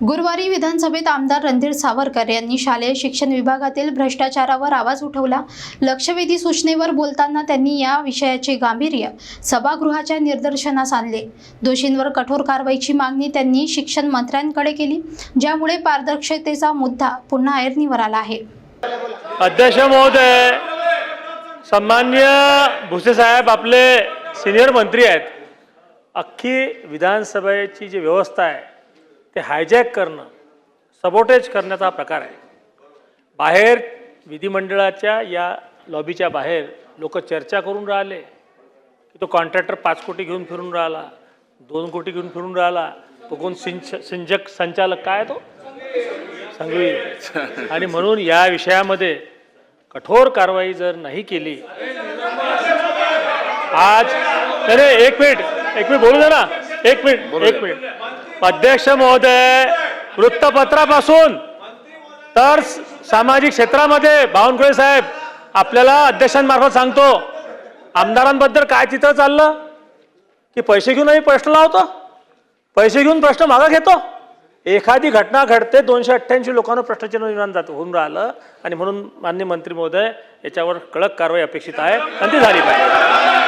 गुरुवारी विधानसभेत आमदार रणधीर सावरकर यांनी शालेय शिक्षण विभागातील भ्रष्टाचारावर आवाज उठवला. लक्षवेधी सूचनेवर बोलताना त्यांनी या विषयाचे गांभीर्य सभागृहाच्या निदर्शनास आणले. दोषींवर कठोर कारवाईची मागणी त्यांनी शिक्षण मंत्र्यांकडे केली ज्यामुळे पारदर्शकतेचा मुद्दा पुन्हा ऐरणीवर आला आहे. अध्यक्ष महोदय सन्मान्य भुसे साहेब आपले सिनियर मंत्री आहेत. अख्खी विधानसभेची जी व्यवस्था आहे ते हायजॅक करणं सबोटेज करण्याचा हा प्रकार आहे. बाहेर विधिमंडळाच्या या लॉबीच्या बाहेर लोक चर्चा करून राहिले. की तो कॉन्ट्रॅक्टर पाच कोटी घेऊन फिरून राहिला दोन कोटी घेऊन फिरून राहिला. तो कोण सिंच सिंचक संचालक काय तो? सांगवी. आणि म्हणून या विषयामध्ये कठोर कारवाई जर नाही केली आज नाही एक मिनिट एक मिनिट बोलू दे ना. एक मिनिट एक मिनिट. अध्यक्ष महोदय वृत्तपत्रापासून तर सामाजिक क्षेत्रामध्ये बावनकुळे साहेब आपल्याला अध्यक्षांमार्फत सांगतो आमदारांबद्दल काय चित्र चाललं? की पैसे घेऊन आम्ही प्रश्न लावतो? पैसे घेऊन प्रश्न मागं घेतो? एखादी घटना घडते दोनशे अठ्ठ्याऐंशी लोकांना प्रश्नचिन्ह निर्माण जात होऊन राहिलं. आणि म्हणून मान्य मंत्री महोदय याच्यावर कडक कारवाई अपेक्षित आहे आणि ती झाली पाहिजे.